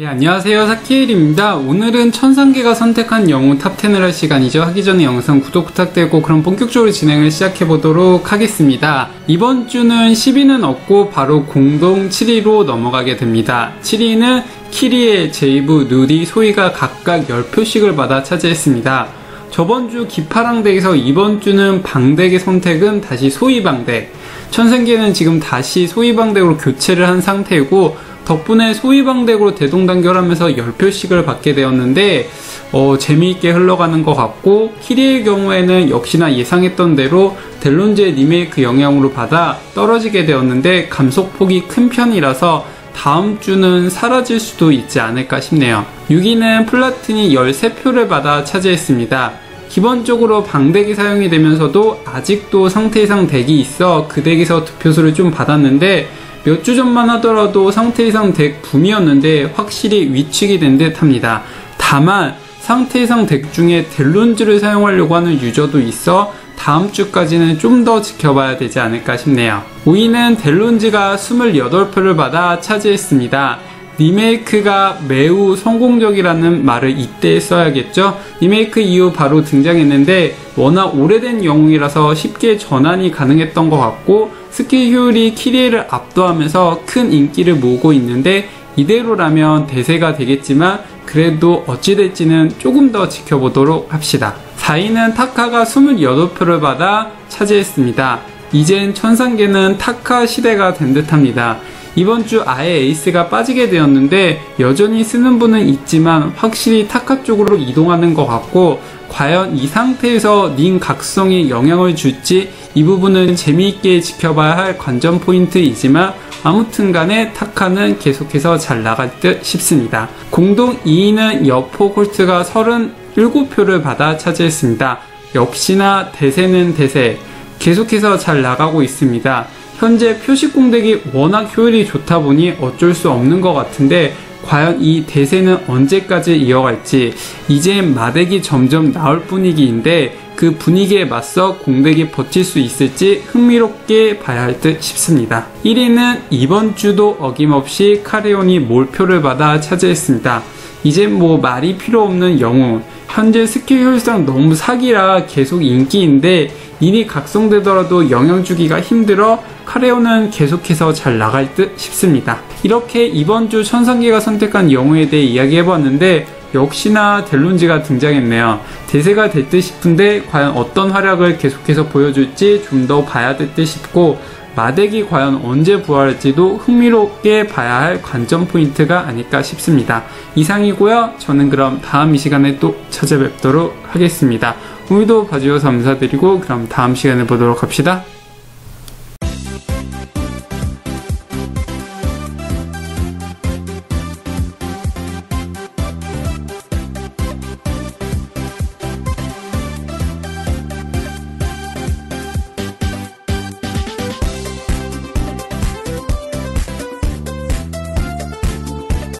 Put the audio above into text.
예, 안녕하세요. 사키엘입니다. 오늘은 천상계가 선택한 영웅 탑10을 할 시간이죠. 하기 전에 영상 구독 부탁드리고 그럼 본격적으로 진행을 시작해 보도록 하겠습니다. 이번 주는 10위는 없고 바로 공동 7위로 넘어가게 됩니다. 7위는 키리에, 제이브, 누리, 소희가 각각 10표씩을 받아 차지했습니다. 저번 주 기파랑 덱에서 이번 주는 방덱의 선택은 다시 소희 방덱. 천생계는 지금 다시 소희 방덱으로 교체를 한 상태이고 덕분에 소위방덱으로 대동단결하면서 10표씩을 받게 되었는데 어, 재미있게 흘러가는 것 같고 키리의 경우에는 역시나 예상했던 대로 델론즈의 리메이크 영향으로 받아 떨어지게 되었는데 감속폭이 큰 편이라서 다음 주는 사라질 수도 있지 않을까 싶네요. 6위는 플라틴이 13표를 받아 차지했습니다. 기본적으로 방덱이 사용이 되면서도 아직도 상태 이상 덱이 있어 그 덱에서 득표수를 좀 받았는데 몇 주 전만 하더라도 상태 이상 덱 붐이었는데 확실히 위축이 된 듯 합니다. 다만 상태 이상 덱 중에 델론즈를 사용하려고 하는 유저도 있어 다음 주까지는 좀 더 지켜봐야 되지 않을까 싶네요. 5위는 델론즈가 28표를 받아 차지했습니다. 리메이크가 매우 성공적이라는 말을 이때 써야겠죠. 리메이크 이후 바로 등장했는데 워낙 오래된 영웅이라서 쉽게 전환이 가능했던 것 같고 스킬 효율이 키리에를 압도하면서 큰 인기를 모으고 있는데 이대로라면 대세가 되겠지만 그래도 어찌 될지는 조금 더 지켜보도록 합시다. 4위는 타카가 28표를 받아 차지했습니다. 이젠 천상계는 타카 시대가 된 듯합니다. 이번 주 아예 에이스가 빠지게 되었는데 여전히 쓰는 분은 있지만 확실히 타카 쪽으로 이동하는 것 같고 과연 이 상태에서 닌 각성에 영향을 줄지 이 부분은 재미있게 지켜봐야 할 관전 포인트이지만 아무튼 간에 타카는 계속해서 잘 나갈 듯 싶습니다. 공동 2위는 여포 콜트가 37표를 받아 차지했습니다. 역시나 대세는 대세. 계속해서 잘 나가고 있습니다. 현재 표식 공백이 워낙 효율이 좋다 보니 어쩔 수 없는 것 같은데 과연 이 대세는 언제까지 이어갈지 이제 마덱이 점점 나올 분위기인데 그 분위기에 맞서 공백이 버틸 수 있을지 흥미롭게 봐야 할 듯 싶습니다. 1위는 이번 주도 어김없이 카레온이 몰표를 받아 차지했습니다. 이제 뭐 말이 필요 없는 영웅 현재 스킬 효율상 너무 사기라 계속 인기인데 이미 각성되더라도 영향 주기가 힘들어 카레오는 계속해서 잘 나갈 듯 싶습니다. 이렇게 이번 주 천상계가 선택한 영웅에 대해 이야기해봤는데 역시나 델론지가 등장했네요. 대세가 될 듯 싶은데 과연 어떤 활약을 계속해서 보여줄지 좀 더 봐야 될 듯 싶고 마덱이 과연 언제 부활할지도 흥미롭게 봐야 할 관전 포인트가 아닐까 싶습니다. 이상이고요. 저는 그럼 다음 이 시간에 또 찾아뵙도록 하겠습니다. 오늘도 봐주셔서 감사드리고 그럼 다음 시간에 보도록 합시다.